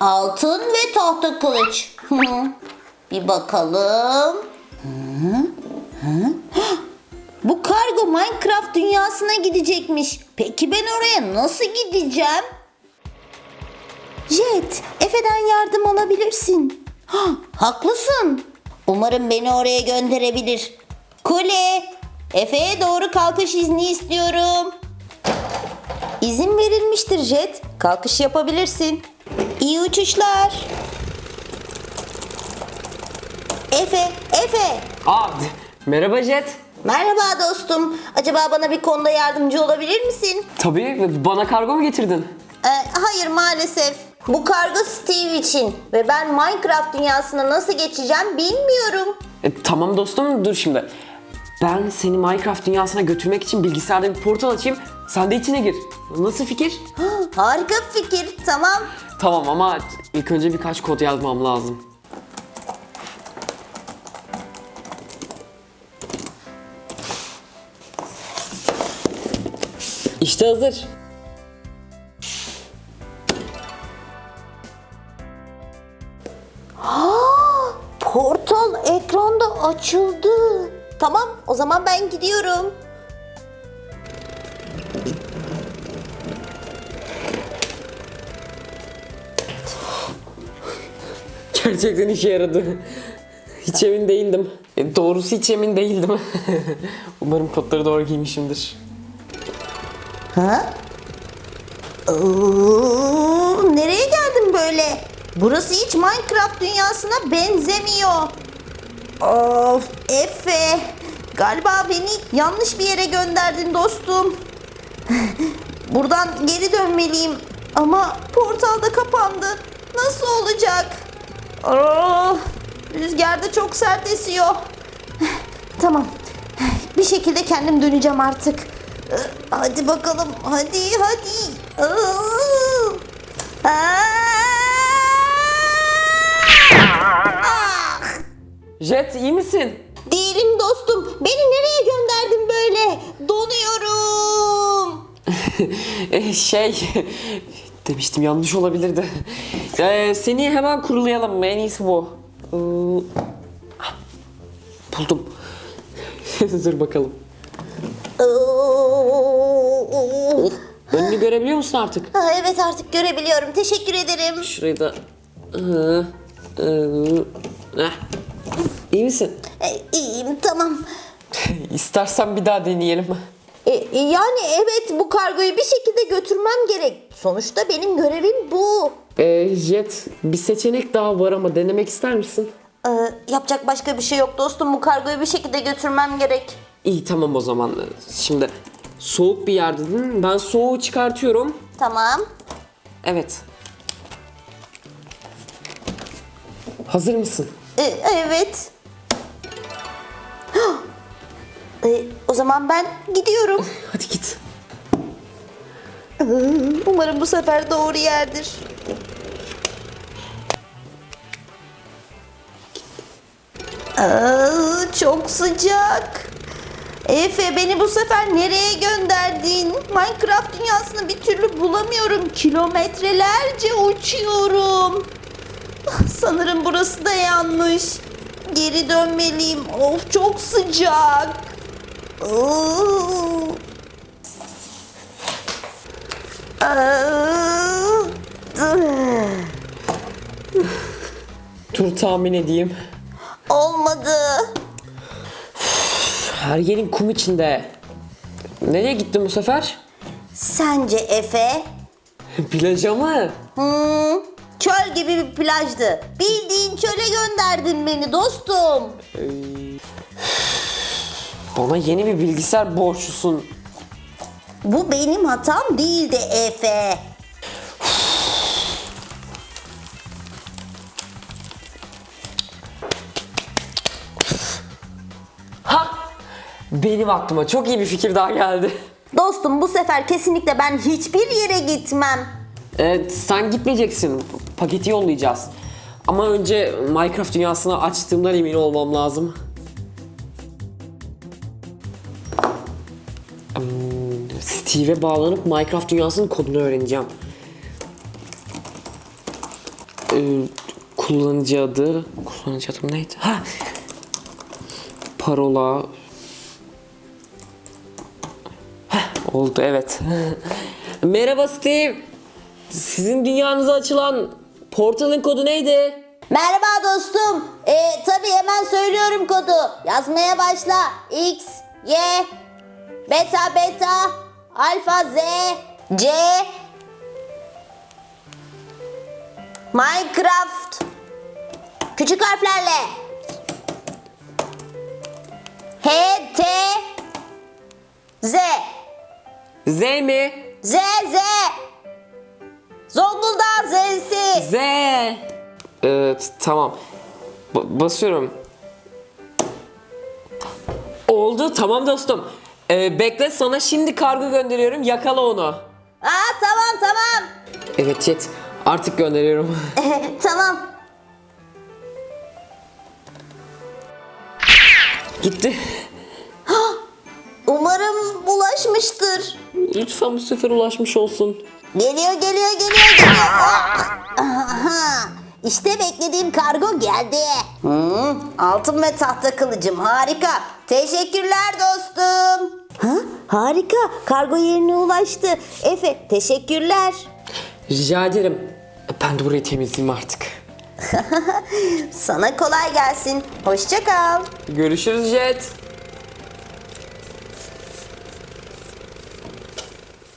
Altın ve tahta kılıç. Bir bakalım. Bu kargo Minecraft dünyasına gidecekmiş. Peki ben oraya nasıl gideceğim? Jet, Efe'den yardım alabilirsin. Ha, haklısın. Umarım beni oraya gönderebilir. Kule, Efe'ye doğru kalkış izni istiyorum. İzin verilmiştir Jet. Kalkış yapabilirsin. İyi uçuşlar. Efe, Efe. Aa, merhaba Jet. Merhaba dostum. Acaba bana bir konuda yardımcı olabilir misin? Tabii, bana kargo mu getirdin? Ee, hayır maalesef. Bu kargo Steve için ve ben Minecraft dünyasına nasıl geçeceğim bilmiyorum. E, tamam dostum, dur şimdi. Ben seni Minecraft dünyasına götürmek için bilgisayarda bir portal açayım. Sen de içine gir. Nasıl fikir? Harika fikir. Tamam. Tamam ama ilk önce birkaç kod yazmam lazım. İşte hazır. Portal ekranda açıldı. Tamam o zaman ben gidiyorum. Gerçekten işe yaradı. Hiç emin değildim. E, doğrusu hiç emin değildim. Umarım kodları doğru giymişimdir. Ha? Oo, nereye geldim böyle? Burası hiç Minecraft dünyasına benzemiyor. Of Efe. Galiba beni yanlış bir yere gönderdin dostum. Buradan geri dönmeliyim. Ama portal da kapandı. Nasıl olacak? Oh, rüzgar da çok sert esiyor. Tamam. Bir şekilde kendim döneceğim artık. Hadi bakalım. Hadi hadi. Ah! Jet iyi misin? Değilim dostum. Beni nereye gönderdin böyle? Donuyorum. E, şey demiştim yanlış olabilirdi. E, seni hemen kurulayalım en iyisi bu. Ee, ah, buldum. Dur bakalım. Önünü görebiliyor musun artık? Ha, evet artık görebiliyorum. Teşekkür ederim. Şurayı da... Hı, hı, heh. İyi misin? E, iyiyim tamam. İstersen bir daha deneyelim. E, e, yani evet bu kargoyu bir şekilde götürmem gerek. Sonuçta benim görevim bu. E, Jet bir seçenek daha var ama denemek ister misin? Ee, yapacak başka bir şey yok dostum. Bu kargoyu bir şekilde götürmem gerek. İyi tamam o zaman. Şimdi soğuk bir yer dedin. Ben soğuğu çıkartıyorum. Tamam. Evet. Hazır mısın? Ee, evet. Ee, o zaman ben gidiyorum. Hadi git. Umarım bu sefer doğru yerdir. Aa, çok sıcak. Efe beni bu sefer nereye gönderdin? Minecraft dünyasını bir türlü bulamıyorum. Kilometrelerce uçuyorum. Ah, Sanırım burası da yanlış. Geri dönmeliyim. Of çok sıcak. Oo. Aa. Dur tahmin edeyim. Olmadı. Her yerin kum içinde. Nereye gittin bu sefer? Sence Efe? Plaja mı? Hmm, çöl gibi bir plajdı. Bildiğin çöle gönderdin beni dostum. Bana yeni bir bilgisayar borçlusun. Bu benim hatam değildi Efe. Ha! Benim aklıma çok iyi bir fikir daha geldi. Dostum bu sefer kesinlikle ben hiçbir yere gitmem. Evet, sen gitmeyeceksin. Paketi yollayacağız. Ama önce Minecraft dünyasını açtığımdan emin olmam lazım. Steve'e bağlanıp Minecraft dünyasının kodunu öğreneceğim. Ee, kullanıcı adı. Kullanıcı adım neydi? Ha. Parola. Heh, oldu evet. Merhaba Steve. Sizin dünyanıza açılan portalın kodu neydi? Merhaba dostum. Ee, tabii hemen söylüyorum kodu. Yazmaya başla. X, Y, beta beta, alfa Z, C, Minecraft. Küçük harflerle. H, T, Z. Z mi? Z, Z. Zonguldak Z'si. Z. Evet tamam. Ba- basıyorum. Oldu tamam dostum. Ee, bekle sana şimdi kargo gönderiyorum yakala onu. Aa tamam tamam. Evet Jet artık gönderiyorum. tamam. Gitti. Umarım ulaşmıştır. Lütfen bu sefer ulaşmış olsun. Geliyor geliyor geliyor geliyor. Aha, işte beklediğim kargo geldi. Hmm, altın ve tahta kılıcım harika. Teşekkürler dostum. Ha, harika kargo yerine ulaştı. Efe teşekkürler. Rica ederim. Ben de burayı temizleyeyim artık. Sana kolay gelsin. Hoşça kal. Görüşürüz Jet.